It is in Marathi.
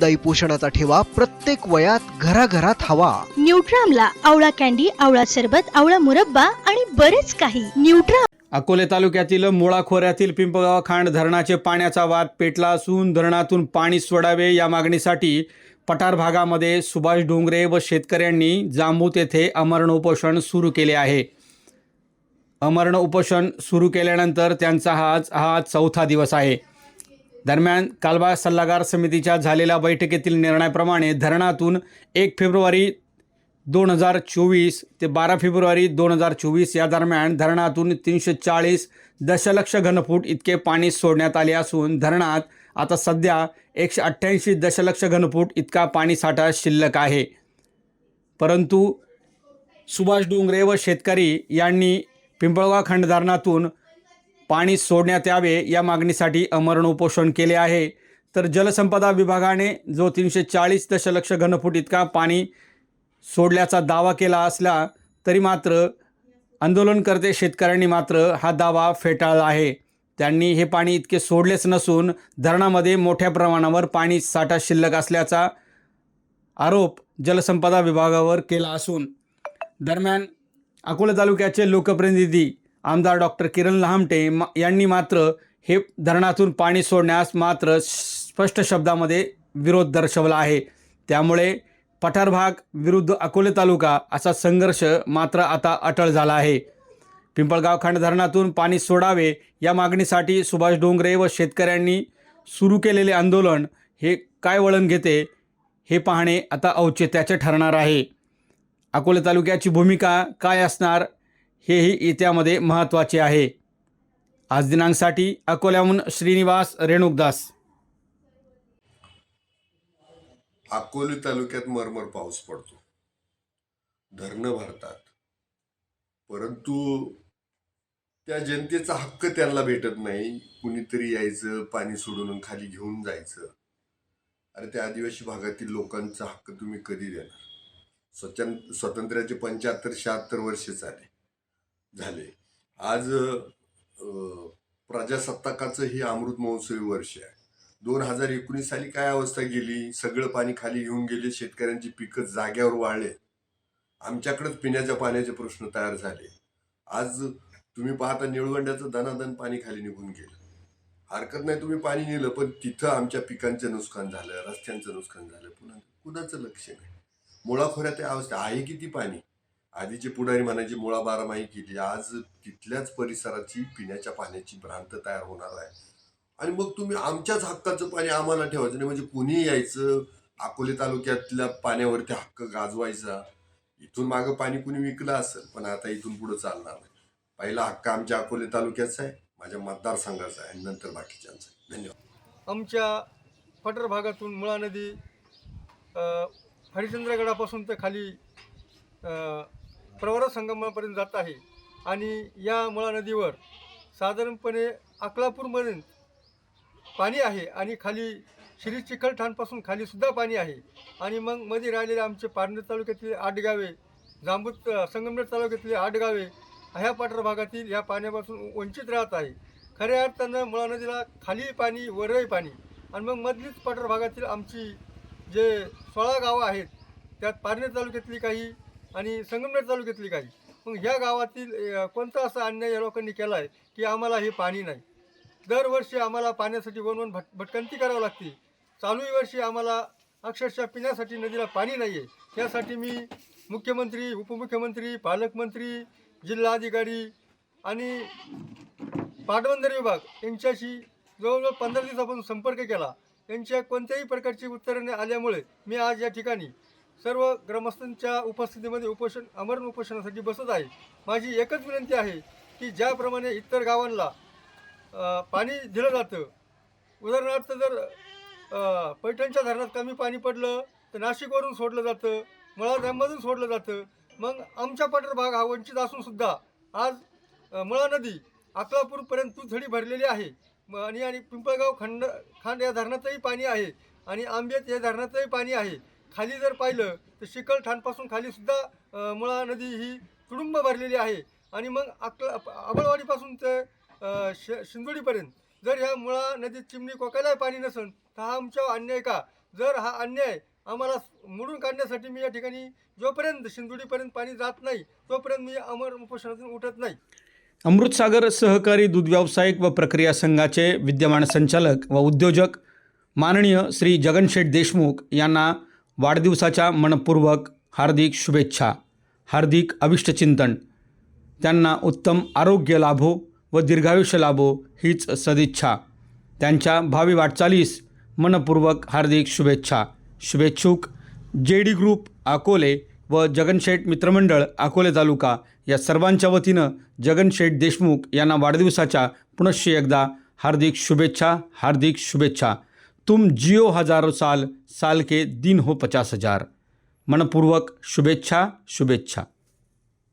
दाई पोषणाचा ठेवा प्रत्येक वयात घराघरात हवा. न्यूट्रामला आवळा कॅन्डी आवळा सरबत आवळा मुरब्बा आणि बरेच काही. न्यूट्राम अकोले तालुक्यातील मुळा खोऱ्यातील पिंपळगाव खांड धरणाचे पाण्याचा वाद पेटला असून धरणातून पाणी सोडावे या मागणीसाठी पठार भागामध्ये सुभाष डोंगरे व शेतकऱ्यांनी जांबूत येथे अमरण उपोषण सुरू केले आहे. अमरण उपोषण सुरू केल्यानंतर त्यांचा हा आज हा चौथा दिवस आहे. दरम्यान कालबा सल्लागार समितीच्या झालेल्या बैठकीतील निर्णयाप्रमाणे धरणातून एक फेब्रुवारी दोन हजार चोवीस ते बारा फेब्रुवारी दोन हजार चोवीस या दरम्यान धरणातून तीनशे चाळीस दशलक्ष घनफूट इतके पाणी सोडण्यात आले असून धरणात आता सध्या एकशे अठ्ठ्याऐंशी दशलक्ष घनफूट इतका पाणीसाठा शिल्लक आहे. परंतु सुभाष डोंगरे व शेतकरी यांनी पिंपळगाव खंड धरणातून पाणी सोडण्यात यावे या मागणीसाठी अमरण उपोषण केले आहे. तर जलसंपदा विभागाने जो तीनशे चाळीस दशलक्ष घनफूट इतका पाणी सोडल्याचा दावा केला असला तरी मात्र आंदोलनकर्ते शेतकऱ्यांनी मात्र हा दावा फेटाळला आहे. त्यांनी हे पाणी इतके सोडलेच नसून धरणामध्ये मोठ्या प्रमाणावर पाणी साठा शिल्लक असल्याचा आरोप जलसंपदा विभागावर केला असून. दरम्यान अकोला तालुक्याचे लोकप्रतिनिधी आमदार डॉक्टर किरण लहामटे मा यांनी मात्र हे धरणातून पाणी सोडण्यास मात्र स्पष्ट शब्दामध्ये विरोध दर्शवला आहे. त्यामुळे पठार भाग विरुद्ध अकोले तालुका असा संघर्ष मात्र आता अटळ झाला आहे. पिंपळगाव खंड धरणातून पाणी सोडावे या मागणीसाठी सुभाष डोंगरे व शेतकऱ्यांनी सुरू केलेले आंदोलन हे काय वळण घेते हे पाहणे आता औचित्याचे ठरणार आहे. अकोले तालुक्याची भूमिका काय असणार हेही इत्यामध्ये महत्त्वाचे आहे. आज दिनांकसाठी अकोल्याहून श्रीनिवास रेणुकदास. अकोली तालुक्यात मरमर पाऊस पडतो. धरणं भरतात. परंतु त्या जनतेचा हक्क त्यांना भेटत नाही. कुणीतरी यायचं पाणी सोडून खाली घेऊन जायचं. अरे त्या आदिवासी भागातील लोकांचा हक्क तुम्ही कधी देणार? स्वतं स्वातंत्र्याचे पंच्याहत्तर शहात्तर वर्ष झाले. झाले. आज प्रजासत्ताकाचं हे अमृत महोत्सवी वर्ष आहे. दोन हजार एकोणीस साली काय अवस्था गेली? सगळं पाणी खाली घेऊन गेले शेतकऱ्यांची पिकं जाग्यावर वाळले. आमच्याकडेच पिण्याच्या पाण्याचे प्रश्न तयार झाले. आज तुम्ही पाहता निळवंड्याचं दनादन पाणी खाली निघून गेलं. हरकत नाही तुम्ही पाणी नेलं पण तिथं आमच्या पिकांचं नुकसान झालं रस्त्यांचं नुकसान झालं. पुन्हा कुणाचं लक्ष नाही? मुळाखोऱ्यात त्या अवस्था आहे किती पाणी? आधीचे पुढारी म्हणायची मुळा बारामाही केली. आज तिथल्याच परिसराची पिण्याच्या पाण्याची भ्रांत तयार होणार आहे. आणि मग तुम्ही आमच्याच हक्काचं पाणी आम्हाला ठेवायचं नाही. म्हणजे कुणी यायचं अकोले तालुक्यातल्या पाण्यावरती हक्क गाजवायचा. इथून मागं पाणी कुणी विकलं असेल पण आता इथून पुढं चालणार नाही. पहिला हक्क आमच्या अकोले तालुक्याचा आहे माझ्या मतदारसंघाचा आहे आणि नंतर बाकीच्यांचा आहे. धन्यवाद. आमच्या पठार भागातून मुळा नदी हरिश्चंद्रगडापासून तर खाली प्रवरा संगमापर्यंत जात आहे. आणि या मुळा नदीवर साधारणपणे अकलापूरपर्यंत पाणी आहे आणि खाली श्री चिखलठाणपासून खालीसुद्धा पाणी आहे. आणि मग मध्ये राहिलेले आमचे पारनेर तालुक्यातले आठ गावे जांबूत संगमनेर तालुक्यातले आठ गावे ह्या पठार भागातील या पाण्यापासून वंचित राहत आहे. खऱ्या अर्थानं मुळा नदीला खाली पाणी वरही पाणी आणि मग मधलीच पठार भागातील आमची जे सोळा गावं आहेत त्यात पारनेर तालुक्यातली काही आणि संगमनेर तालुक्यातली काही मग ह्या गावातील कोणता असा अन्याय या लोकांनी केला आहे की आम्हाला हे पाणी नाही? दरवर्षी आम्हाला पाण्यासाठी वन वन भट भटकंती करावं लागते. चालूही वर्षी आम्हाला अक्षरशः पिण्यासाठी नदीला पाणी नाही आहे त्यासाठी मी मुख्यमंत्री उपमुख्यमंत्री पालकमंत्री जिल्हाधिकारी आणि पाटबंदर विभाग यांच्याशी जवळजवळ पंधरा दिवसापासून संपर्क केला. यांच्या कोणत्याही प्रकारची उत्तरे आल्यामुळे मी आज या ठिकाणी सर्व ग्रामस्थांच्या उपस्थितीमध्ये उपोषण अमरण उपोषणासाठी बसत आहे. माझी एकच विनंती आहे की ज्याप्रमाणे इतर गावांना पाणी दिलं जातं उदाहरणार्थ जर पैठणच्या धरणात कमी पाणी पडलं तर नाशिकवरून सोडलं जातं मुळा डॅममधून सोडलं जातं मग आमच्या पठार भाग हा वंचित असूनसुद्धा आज मुळा नदी अकलापूरपर्यंत तुझडी भरलेली आहे. आणि आणि पिंपळगाव खंड खांड या धरणातही पाणी आहे आणि आंबेत या धरणातही पाणी आहे. खाली जर पाहिलं तर शिकलठाणपासून खालीसुद्धा मुळा नदी ही तुडुंब भरलेली आहे. आणि मग अकला आबळवाडीपासून ते श शिंदोडीपर्यंत. जर ह्या मुळा नदीत चिमणी कोकायलाही पाणी नसेल तर हा आमच्या अन्याय का? जर हा अन्याय आम्हाला मोडून काढण्यासाठी मी या ठिकाणी जोपर्यंत शिंदुडीपर्यंत पाणी जात नाही तोपर्यंत मी अमर उपोषणातून उठत नाही. अमृतसागर सहकारी दूध व्यावसायिक व प्रक्रिया संघाचे विद्यमान संचालक व उद्योजक माननीय श्री जगनशेठ देशमुख यांना वाढदिवसाच्या मनपूर्वक हार्दिक शुभेच्छा हार्दिक अविष्टचिंतन त्यांना उत्तम आरोग्य लाभो व दीर्घायुष्य लाभो हीच सदिच्छा. त्यांच्या भावी वाटचालीस मनपूर्वक हार्दिक शुभेच्छा. शुभेच्छुक जे डी ग्रुप अकोले व जगनशेठ मित्रमंडळ अकोले तालुका या सर्वांच्या वतीनं जगनशेठ देशमुख यांना वाढदिवसाच्या पुनश्च एकदा हार्दिक शुभेच्छा हार्दिक शुभेच्छा. तुम जियो हजारों साल साल के दिन हो पचास हजार। मनपूर्वक शुभेच्छा शुभेच्छा।